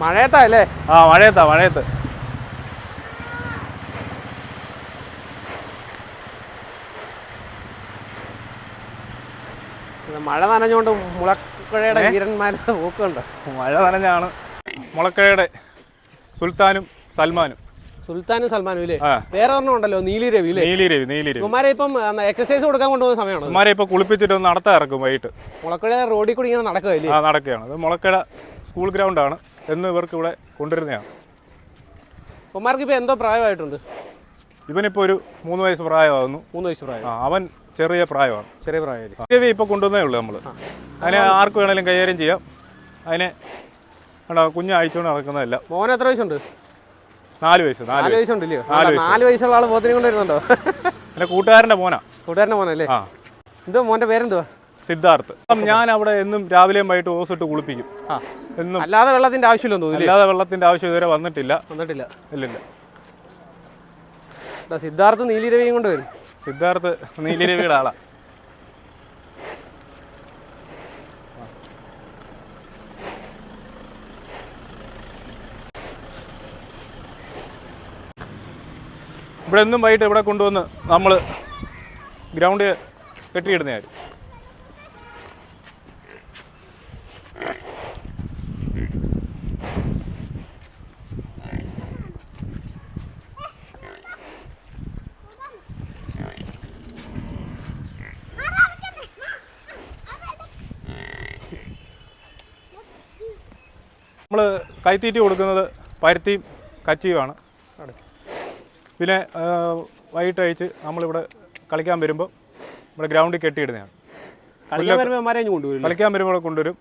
മഴയത്താ അല്ലേ ആ മഴയത്താ മഴയത്ത്. മഴ നനഞ്ഞുകൊണ്ട് മുളക്കുഴയുടെ വീരന്മാരുടെ പോക്കുണ്ട്? മഴ നനഞ്ഞാണ് മുളക്കുഴയുടെ സുൽത്താനും സൽമാനും. സുൽത്താനും സൽമാനും ഇല്ലേ? വേറെ ഒരെണ്ണം ഉണ്ടല്ലോ നീലിരവി ഇല്ലേ? നീലി രവി നീലി രവി. ഇവന്മാരെ ഇപ്പം എക്സസൈസ് കൊടുക്കാൻ കൊണ്ടുപോകുന്ന സമയമാണ്? ഇവന്മാരെ ഇപ്പൊ കുളിപ്പിച്ചിട്ട് ഒന്ന് നടത്താൻ ഇറക്കും വൈകിട്ട്. മുളക്കുഴ റോഡിൽ കൂടി ഇങ്ങനെ നടക്കുകയില്ലേ? നടക്കുകയാണ്. അത് മുളക്കഴ സ്കൂൾ ഗ്രൗണ്ടാണ് എന്ന് ഇവർക്ക് ഇവിടെ കൊണ്ടുവരുന്നതാണ്. ഉമ്മാർക്ക് ഇപ്പൊ എന്തോ പ്രായമായിട്ടുണ്ട്? ഇവനിപ്പോൾ ഒരു മൂന്ന് വയസ്സ് പ്രായമാകുന്നു മൂന്ന് വയസ്സ് പ്രായം. ആ അവൻ ചെറിയ പ്രായമാണ്. ചെറിയ പ്രായം രവി ഇപ്പോൾ കൊണ്ടുവന്നേ ഉള്ളൂ നമ്മൾ അതിനെ ആർക്ക് വേണേലും കൈകാര്യം ചെയ്യാം. അതിനെ കണ്ടോ കുഞ്ഞ് അയച്ചുകൊണ്ട് നടക്കുന്നതല്ല. മോൻ എത്ര വയസ്സുണ്ട്? നാല് വയസ്സ് നാല് നാല് വയസ്സ്. വയസ്സുണ്ടല്ലയോ നാല് വയസ്സുള്ള ആൾ പോത്തിനെ കൊണ്ടുവരുന്നുണ്ടോ? എന്റെ കൂട്ടുകാരന്റെ മോനാ. കൂട്ടുകാരന്റെ മോനല്ലേ? ആ. എന്തോ മോന്റെ പേരെന്തുവാ? സിദ്ധാർത്ഥ്. അപ്പം ഞാൻ അവിടെ എന്നും രാവിലെയും വൈകിട്ട് ഓസിട്ട് കുളിപ്പിക്കും. ആ. എന്നും അല്ലാതെ വെള്ളത്തിന്റെ ആവശ്യമില്ലെന്ന് തോന്നുന്നു അല്ലാതെ വെള്ളത്തിന്റെ ആവശ്യം ഇതുവരെ വന്നിട്ടില്ല. വന്നിട്ടില്ല. ഇല്ലില്ല. സിദ്ധാർത്ഥ് നീലിരവിയും കൊണ്ട് വരും. സിദ്ധാർത്ഥ് നീലിരവിയുടെ ആളാ. ഇവിടെ എന്നും വൈകിട്ട് ഇവിടെ കൊണ്ടുവന്ന് നമ്മൾ ഗ്രൗണ്ട് കെട്ടിയിടുന്നതായിരുന്നു നമ്മൾ കൈത്തീറ്റി കൊടുക്കുന്നത് പരുത്തിയും കച്ചിയുമാണ്. പിന്നെ വൈകിട്ട് കഴിച്ച് നമ്മളിവിടെ കളിക്കാൻ വരുമ്പോൾ ഇവിടെ ഗ്രൗണ്ടിൽ കെട്ടിയിടുന്നതാണ്. കളിക്കാൻ വരുമ്പോൾ കൊണ്ടുവരും കളിക്കാൻ വരുമ്പോൾ ഇവിടെ കൊണ്ടുവരും.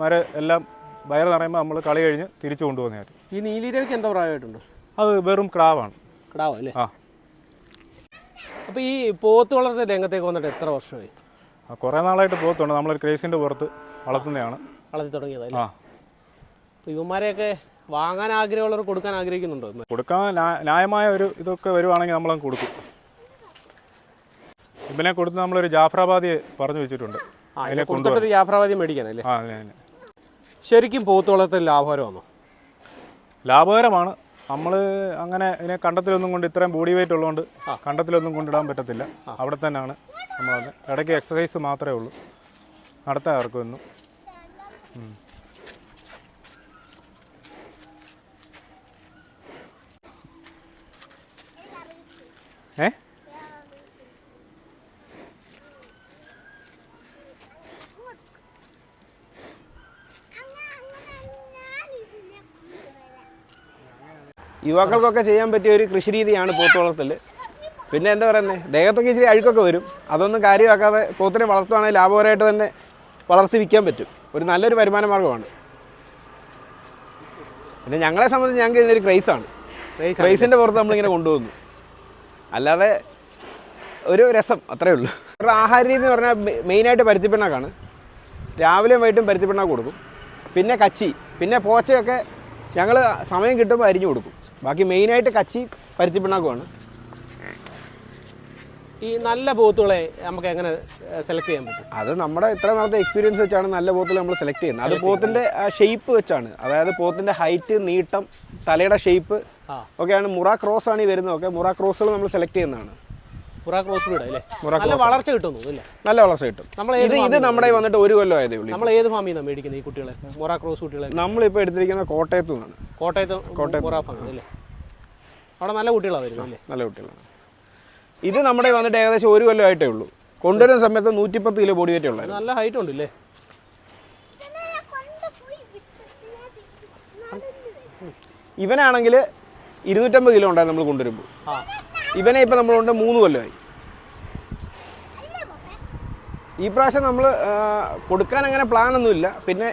മര എല്ലാം വയറ് നിറയുമ്പോൾ നമ്മൾ കളി കഴിഞ്ഞ് തിരിച്ചു കൊണ്ടുപോകുന്ന ഈ എന്തോ പ്രായമായിട്ടുണ്ട്? അത് വെറും ക്രാവാണ്. ക്രാവ് അല്ലേ? ആ. അപ്പോൾ ഈ പോത്ത് വളർത്തൽ രംഗത്തേക്ക് വന്നിട്ട് എത്ര വർഷമായി? കുറേ നാളായിട്ട് പോത്തുണ്ട്. നമ്മളൊരു ക്രേസിന്റെ പുറത്ത് വളർത്തുന്നതാണ്. വളർത്തി തുടങ്ങിയതല്ലേ? ആ. ഇവന്മാരെയൊക്കെ വാങ്ങാൻ ആഗ്രഹമുള്ളവർ കൊടുക്കാൻ ആഗ്രഹിക്കുന്നുണ്ടോ കൊടുക്കാൻ ന്യായമായ ഒരു ഇതൊക്കെ വരുവാണെങ്കിൽ നമ്മളങ്ങ് കൊടുക്കും. ഇവനെ കൊടുത്ത് നമ്മളൊരു ജാഫ്രാബാദി പറഞ്ഞു വെച്ചിട്ടുണ്ട്. അതിനെ കൊടുത്തിട്ടൊരു ജാഫ്രാബാദി മേടിക്കാനല്ലേ. ശരിക്കും പോത്ത് വളർത്തൽ ലാഭകരമാണോ? ലാഭകരമാണ്. നമ്മൾ അങ്ങനെ ഇതിനെ കണ്ടത്തിലൊന്നും കൊണ്ട് ഇത്രയും ബോഡി വെയിറ്റ് ഉള്ളതുകൊണ്ട് കണ്ടത്തിലൊന്നും കൊണ്ടിടാൻ പറ്റത്തില്ല. അവിടെ തന്നെയാണ് നമ്മൾ ഇടയ്ക്ക് എക്സസൈസ് മാത്രമേ ഉള്ളൂ. നടത്താൻ ഇറക്കുമെന്നും യുവാക്കൾക്കൊക്കെ ചെയ്യാൻ പറ്റിയ ഒരു കൃഷി രീതിയാണ് പോത്ത് വളർത്തൽ പിന്നെ എന്താ പറയുന്നത് ദേഹത്തൊക്കെ ഇച്ചിരി അഴുക്കൊക്കെ വരും. അതൊന്നും കാര്യമാക്കാതെ പോത്തിനെ വളർത്തുവാണെങ്കിൽ ലാഭകരമായിട്ട് തന്നെ വളർത്തി വിൽക്കാൻ പറ്റും. ഒരു നല്ലൊരു വരുമാന മാർഗമാണ്. പിന്നെ ഞങ്ങളെ സംബന്ധിച്ച് ഞങ്ങൾക്ക് ഇതിനൊരു ക്രൈസാണ്. ക്രൈസിന്റെ പുറത്ത് നമ്മളിങ്ങനെ കൊണ്ടുപോകുന്നു. അല്ലാതെ ഒരു രസം അത്രേ ഉള്ളൂ. ഒരു ആഹാര രീതി എന്ന് പറഞ്ഞാൽ മെയിനായിട്ട് പരുത്തിപ്പിണ്ണാക്കാണ്. രാവിലെയും വൈകിട്ടും പരുത്തിപ്പിണ്ണാക്ക് കൊടുക്കും. പിന്നെ കച്ചി പിന്നെ പോച്ചയൊക്കെ ഞങ്ങൾ സമയം കിട്ടുമ്പോൾ അരിഞ്ഞു കൊടുക്കും. ബാക്കി മെയിനായിട്ട് കച്ചി പരുത്തിപ്പിണ്ണാക്കുമാണ് ഈ നല്ല പോത്തുകളെ നമുക്ക് എങ്ങനെ സെലക്ട് ചെയ്യാൻ പറ്റും? അത് നമ്മുടെ ഇത്ര നാളത്തെ എക്സ്പീരിയൻസ് വെച്ചാണ് നല്ല പോത്തുകൾ നമ്മൾ സെലക്ട് ചെയ്യുന്നത്. അത് പോത്തിന്റെ ഷേപ്പ് വെച്ചാണ്. അതായത് പോത്തിന്റെ ഹൈറ്റ് നീട്ടം തലയുടെ ഷേപ്പ് ഒക്കെയാണ് മുറ ക്രോസ് ആണ് ഈ വരുന്നത്. ഓക്കെ മുറ ക്രോസുകൾ നമ്മൾ സെലക്ട് ചെയ്യുന്നതാണ്. നല്ല വളർച്ച അല്ലേ? നല്ല വളർച്ച കിട്ടും. ഇത് ഇത് നമ്മുടെ വന്നിട്ട് ഒരു കൊല്ലം ആയതേ ഉള്ളൂ നമ്മൾ ഏത് ഫാമിൽ നിന്നാണ് മേടിക്കുന്നത് ഈ കുട്ടികളെ? മൊറ ക്രോസ് കുട്ടികളെ? നമ്മളിപ്പോൾ എടുത്തിരിക്കുന്ന കോട്ടയത്തു നിന്നാണ്. കോട്ടയത്ത് മൊറ ഫാമിൽ അല്ലേ? അവിടെ നല്ല കുട്ടികളാണ് വരുന്നത് അല്ലേ? നല്ല കുട്ടികളാണ്. ഇത് നമ്മുടെ വന്നിട്ട് ഏകദേശം ഒരു കൊല്ലം ആയിട്ടേ ഉള്ളൂ. കൊണ്ടുവരുന്ന സമയത്ത് നൂറ്റിപ്പത്ത് കിലോ ബോഡി വെയിറ്റ് ഉള്ളത് നല്ല ഹൈറ്റ് ഉണ്ട് അല്ലേ ഇവനാണെങ്കിൽ ഇരുന്നൂറ്റമ്പത് കിലോ ഉണ്ടായിരുന്നു നമ്മൾ കൊണ്ടുവരുമ്പോൾ. ഇവനെ ഇപ്പം നമ്മളുണ്ട് മൂന്ന് കൊല്ലമായി ഈ പ്രാവശ്യം നമ്മൾ കൊടുക്കാൻ അങ്ങനെ പ്ലാനൊന്നുമില്ല പിന്നെ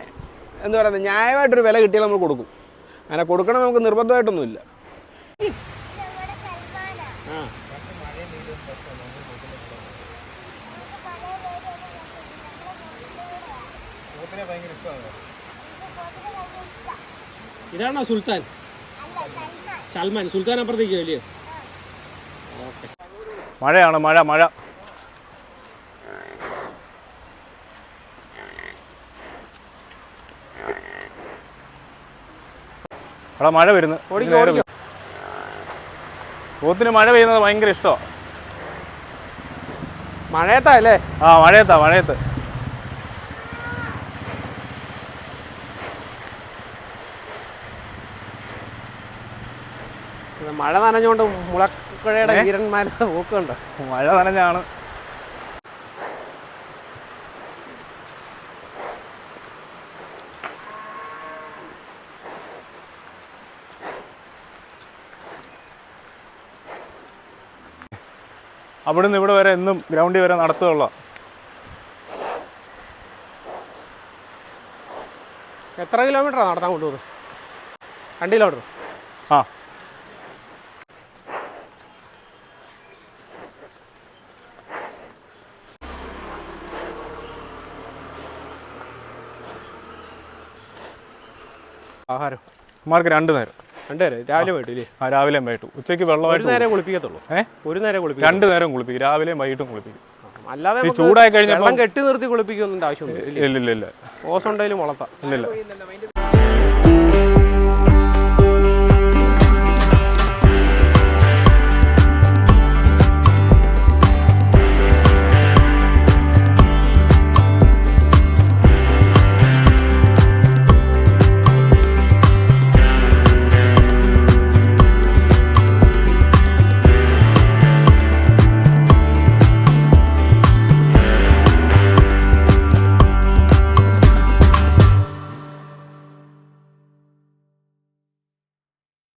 എന്താ പറയുന്നത് ന്യായമായിട്ടൊരു വില കിട്ടിയാൽ നമ്മൾ കൊടുക്കും. അങ്ങനെ കൊടുക്കണം നമുക്ക് നിർബന്ധമായിട്ടൊന്നുമില്ല. ഇതാണോ സുൽത്താൻ? സൽമാൻ. സുൽത്താൻ അപ്പുറത്തേക്ക് അല്ലയോ മഴയാണ് മഴ മഴ. അവിടെ മഴ വരുന്നു. പോത്തിന് മഴ പെയ്യുന്നത് ഭയങ്കര ഇഷ്ടമാണ് മഴയത്താ അല്ലേ? ആ മഴയത്താ മഴയത്ത്. മഴ നനഞ്ഞുകൊണ്ട് മുളക്കുഴയുടെ വീരന്മാരുടെ പോക്കുണ്ട് മഴ നനഞ്ഞാണ്. അവിടുന്ന് ഇവിടെ വരെ എന്നും ഗ്രൗണ്ടിൽ വരെ നടത്തുകയുള്ള. എത്ര കിലോമീറ്ററാണ് നടത്താൻ കൊണ്ടുപോകുന്നത്? രണ്ട് കിലോമീറ്റർ ആ. ആഹാരം. മാർക്ക് രണ്ട് നേരം. രണ്ട് നേരം? രാവിലെ ഇല്ലേ? ആ രാവിലെയും വൈകിട്ടും. ഉച്ചയ്ക്ക് ഒരു വെള്ളമായിട്ട് നേരം കുളിപ്പിക്കത്തുള്ളൂ? ഏഹ് ഒരു നേരം കുളിപ്പിക്കും രണ്ട് നേരം കുളിപ്പിക്കും. രാവിലെയും വൈകിട്ടും കുളിപ്പിക്കും. അല്ലാതെ ഈ ചൂടായി കഴിഞ്ഞാൽ കെട്ടി നിർത്തി കുളിപ്പിക്കൊന്നും ആവശ്യമൊന്നും ഇല്ല? ഇല്ല ഇല്ല ഓസുണ്ടെങ്കിലും വളർത്താം. ഇല്ല ഇല്ല